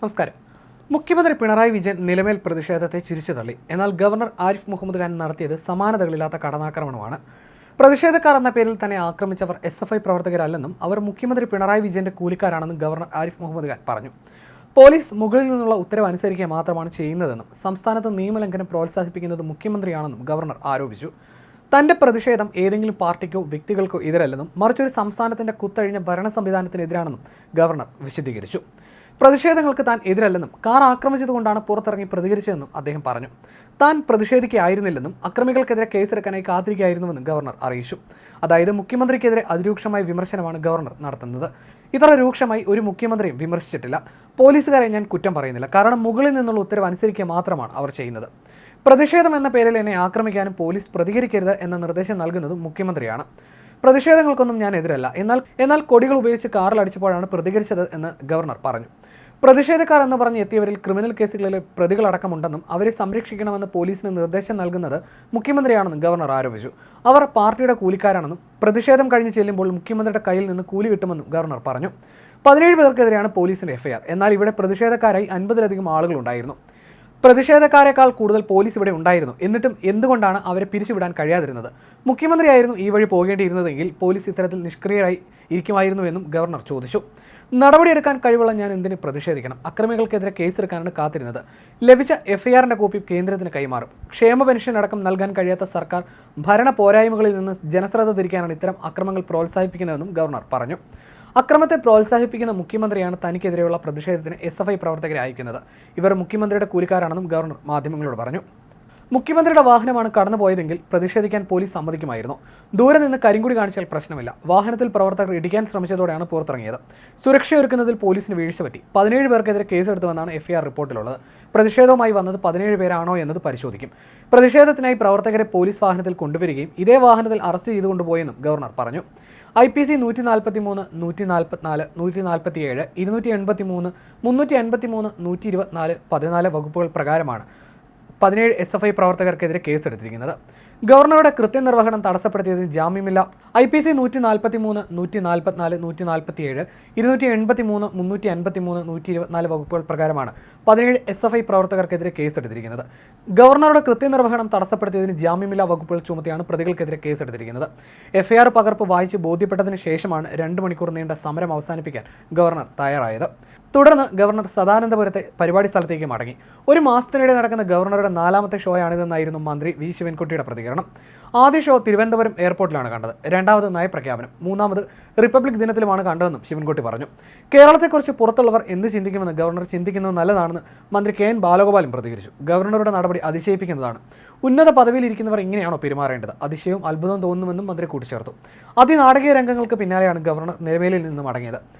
നമസ്കാരം. മുഖ്യമന്ത്രി പിണറായി വിജയൻ നിലമേൽ പ്രതിഷേധത്തെ ചിരിച്ചു തള്ളി. എന്നാൽ ഗവർണർ ആരിഫ് മുഹമ്മദ് ഖാൻ നടത്തിയത് സമാനതകളില്ലാത്ത കടന്നാക്രമണമാണ്. പ്രതിഷേധക്കാർ എന്ന പേരിൽ തന്നെ ആക്രമിച്ചവർ എസ് എഫ് ഐ പ്രവർത്തകരല്ലെന്നും അവർ മുഖ്യമന്ത്രി പിണറായി വിജയന്റെ കൂലിക്കാരാണെന്നും ഗവർണർ ആരിഫ് മുഹമ്മദ് ഖാൻ പറഞ്ഞു. പോലീസ് മുകളിൽ നിന്നുള്ള ഉത്തരവ് അനുസരിക്കുക മാത്രമാണ് ചെയ്യുന്നതെന്നും സംസ്ഥാനത്ത് നിയമലംഘനം പ്രോത്സാഹിപ്പിക്കുന്നത് മുഖ്യമന്ത്രിയാണെന്നും ഗവർണർ ആരോപിച്ചു. തന്റെ പ്രതിഷേധം ഏതെങ്കിലും പാർട്ടിക്കോ വ്യക്തികൾക്കോ എതിരല്ലെന്നും മറിച്ചൊരു സംസ്ഥാനത്തിന്റെ കുത്തഴിഞ്ഞ ഭരണ സംവിധാനത്തിനെതിരാണെന്നും ഗവർണർ വിശദീകരിച്ചു. പ്രതിഷേധങ്ങൾക്ക് താൻ എതിരല്ലെന്നും കാർ ആക്രമിച്ചതുകൊണ്ടാണ് പുറത്തിറങ്ങി പ്രതികരിച്ചതെന്നും അദ്ദേഹം പറഞ്ഞു. താൻ പ്രതിഷേധിക്കുകയായിരുന്നില്ലെന്നും അക്രമികൾക്കെതിരെ കേസെടുക്കാനായി കാത്തിരിക്കുകയായിരുന്നുവെന്നും ഗവർണർ അറിയിച്ചു. അതായത് മുഖ്യമന്ത്രിക്കെതിരെ അതിരൂക്ഷമായ വിമർശനമാണ് ഗവർണർ നടത്തുന്നത്. ഇത്ര രൂക്ഷമായി ഒരു മുഖ്യമന്ത്രിയും വിമർശിച്ചിട്ടില്ല. പോലീസുകാരെ ഞാൻ കുറ്റം പറയുന്നില്ല. കാരണം മുകളിൽ നിന്നുള്ള ഉത്തരവ് അനുസരിക്കുക മാത്രമാണ് അവർ ചെയ്യുന്നത്. പ്രതിഷേധം എന്ന പേരിൽ എന്നെ ആക്രമിക്കാനും പോലീസ് പ്രതികരിക്കരുത് എന്ന നിർദ്ദേശം നൽകുന്നതും മുഖ്യമന്ത്രിയാണ്. പ്രതിഷേധങ്ങൾക്കൊന്നും ഞാൻ എതിരല്ല. എന്നാൽ എന്നാൽ കൊടികൾ ഉപയോഗിച്ച് കാറിൽ അടിച്ചപ്പോഴാണ് പ്രതികരിച്ചത് എന്ന് ഗവർണർ പറഞ്ഞു. പ്രതിഷേധക്കാർ എന്ന് പറഞ്ഞ് എത്തിയവരിൽ ക്രിമിനൽ കേസുകളിലെ പ്രതികളടക്കമുണ്ടെന്നും അവരെ സംരക്ഷിക്കണമെന്ന് പോലീസിന് നിർദ്ദേശം നൽകുന്നത് മുഖ്യമന്ത്രിയാണെന്നും ഗവർണർ ആരോപിച്ചു. അവർ പാർട്ടിയുടെ കൂലിക്കാരാണെന്നും പ്രതിഷേധം കഴിഞ്ഞ് ചെല്ലുമ്പോൾ മുഖ്യമന്ത്രിയുടെ കയ്യിൽ നിന്ന് കൂലി കിട്ടുമെന്നും ഗവർണർ പറഞ്ഞു. പതിനേഴ് പേർക്കെതിരെയാണ് പോലീസിന്റെ എഫ്ഐആർ. എന്നാൽ ഇവിടെ പ്രതിഷേധക്കാരായി അൻപതിലധികം ആളുകളുണ്ടായിരുന്നു. പ്രതിഷേധക്കാരെക്കാൾ കൂടുതൽ പോലീസ് ഇവിടെ ഉണ്ടായിരുന്നു. എന്നിട്ടും എന്തുകൊണ്ടാണ് അവരെ പിരിച്ചുവിടാൻ കഴിയാതിരുന്നത്? മുഖ്യമന്ത്രിയായിരുന്നു ഈ വഴി പോകേണ്ടിയിരുന്നതെങ്കിൽ പോലീസ് ഇത്തരത്തിൽ നിഷ്ക്രിയരായി ഇരിക്കുമായിരുന്നുവെന്നും ഗവർണർ ചോദിച്ചു. നടപടിയെടുക്കാൻ കഴിവുള്ള ഞാൻ എന്തിന് പ്രതിഷേധിക്കണം? അക്രമികൾക്കെതിരെ കേസെടുക്കാനാണ് കാത്തിരുന്നത്. ലഭിച്ച എഫ്ഐആറിന്റെ കോപ്പി കേന്ദ്രത്തിന് കൈമാറും. ക്ഷേമ പെൻഷൻ അടക്കം നൽകാൻ കഴിയാത്ത സർക്കാർ ഭരണ പോരായ്മകളിൽ നിന്ന് ജനശ്രദ്ധ തിരിക്കാനാണ് ഇത്തരം അക്രമങ്ങൾ പ്രോത്സാഹിപ്പിക്കുന്നതെന്നും ഗവർണർ പറഞ്ഞു. അക്രമത്തെ പ്രോത്സാഹിപ്പിക്കുന്ന മുഖ്യമന്ത്രിയാണ് തനിക്കെതിരെയുള്ള പ്രതിഷേധത്തിന് എസ് എഫ് ഐ പ്രവർത്തകരെ അയക്കുന്നത്. ഇവർ മുഖ്യമന്ത്രിയുടെ കൂലിക്കാരാണെന്നും ഗവർണർ മാധ്യമങ്ങളോട് പറഞ്ഞു. മുഖ്യമന്ത്രിയുടെ വാഹനമാണ് കടന്നുപോയതെങ്കിൽ പ്രതിഷേധിക്കാൻ പോലീസ് സമ്മതിക്കുമായിരുന്നു. ദൂരെ നിന്ന് കരിങ്കുടി കാണിച്ചാൽ പ്രശ്നമില്ല. വാഹനത്തിൽ പ്രവർത്തകർ ഇടിക്കാൻ ശ്രമിച്ചതോടെയാണ് പുറത്തിറങ്ങിയത്. സുരക്ഷയൊരുക്കുന്നതിൽ പോലീസിന് വീഴ്ച പറ്റി. പതിനേഴ് പേർക്കെതിരെ കേസെടുത്തുവെന്നാണ് എഫ്ഐആർ റിപ്പോർട്ടിലുള്ളത്. പ്രതിഷേധവുമായി വന്നത് പതിനേഴ് പേരാണോ എന്നത് പരിശോധിക്കും. പ്രതിഷേധത്തിനായി പ്രവർത്തകരെ പോലീസ് വാഹനത്തിൽ കൊണ്ടുവരികയും ഇതേ വാഹനത്തിൽ അറസ്റ്റ് ചെയ്തുകൊണ്ടുപോയെന്നും ഗവർണർ പറഞ്ഞു. ഐ പി സി നൂറ്റി നാൽപ്പത്തി മൂന്ന് നൂറ്റി നാൽപ്പത്തിനാല് നൂറ്റി നാൽപ്പത്തി ഏഴ് ഇരുന്നൂറ്റി എൺപത്തി മൂന്ന് മുന്നൂറ്റി എൺപത്തി മൂന്ന് നൂറ്റി ഇരുപത്തിനാല് പതിനാല് വകുപ്പുകൾ പ്രകാരമാണ് പതിനേഴ് എസ് എഫ് ഐ പ്രവർത്തകർക്കെതിരെ കേസെടുത്തിരിക്കുന്നത്. ഗവർണറുടെ കൃത്യനിർവഹണം തടസ്സപ്പെടുത്തിയതിന് ജാമ്യമില്ല. ഐ പി സി നൂറ്റി നാൽപ്പത്തി മൂന്ന് നൂറ്റി നാൽപ്പത്തിനാല് നൂറ്റി നാൽപ്പത്തി ഏഴ് ഇരുന്നൂറ്റി എൺപത്തി മൂന്ന് മുന്നൂറ്റി അൻപത്തി മൂന്ന് നൂറ്റി ഇരുപത്തിനാല് വകുപ്പുകൾ പ്രകാരമാണ് പതിനേഴ് എസ് എഫ് ഐ പ്രവർത്തകർക്കെതിരെ കേസെടുത്തിരിക്കുന്നത്. ഗവർണറുടെ കൃത്യനിർവഹണം തടസ്സപ്പെടുത്തിയതിന് ജാമ്യമില്ല വകുപ്പുകൾ ചുമത്തിയാണ് പ്രതികൾക്കെതിരെ കേസെടുത്തിരിക്കുന്നത്. എഫ്ഐആർ പകർപ്പ് വായിച്ച് ബോധ്യപ്പെട്ടതിന് ശേഷമാണ് രണ്ട് മണിക്കൂർ നീണ്ട സമരം അവസാനിപ്പിക്കാൻ ഗവർണർ തയ്യാറായത്. തുടർന്ന് ഗവർണർ സദാനന്ദപുരത്തെ പരിപാടി സ്ഥലത്തേക്ക് മടങ്ങി. ഒരു മാസത്തിനിടെ നടക്കുന്ന ഗവർണറുടെ നാലാമത്തെ ഷോയാണിതെന്നായിരുന്നു മന്ത്രി വി. ശിവൻകുട്ടിയുടെ പ്രതികരണം. ആദ്യ ഷോ തിരുവനന്തപുരം എയർപോർട്ടിലാണ് കണ്ടത്. രണ്ടാമത് നയപ്രഖ്യാപനം. മൂന്നാമത് റിപ്പബ്ലിക് ദിനത്തിലുമാണ് കണ്ടതെന്നും ശിവൻകുട്ടി പറഞ്ഞു. കേരളത്തെക്കുറിച്ച് പുറത്തുള്ളവർ എന്ത് ചിന്തിക്കുമെന്ന് ഗവർണർ ചിന്തിക്കുന്നത് നല്ലതാണെന്ന് മന്ത്രി കെ. എൻ. ബാലഗോപാലും പ്രതികരിച്ചു. ഗവർണറുടെ നടപടി അതിശയിപ്പിക്കുന്നതാണ്. ഉന്നത പദവിയിൽ ഇരിക്കുന്നവർ ഇങ്ങനെയാണോ പെരുമാറേണ്ടത്? അതിശയവും അത്ഭുതവും തോന്നുമെന്നും മന്ത്രി കൂട്ടിച്ചേർത്തു. അതിനാടകീയ രംഗങ്ങൾക്ക് പിന്നാലെയാണ് ഗവർണർ നിലവേലിൽ നിന്ന് മടങ്ങിയത്.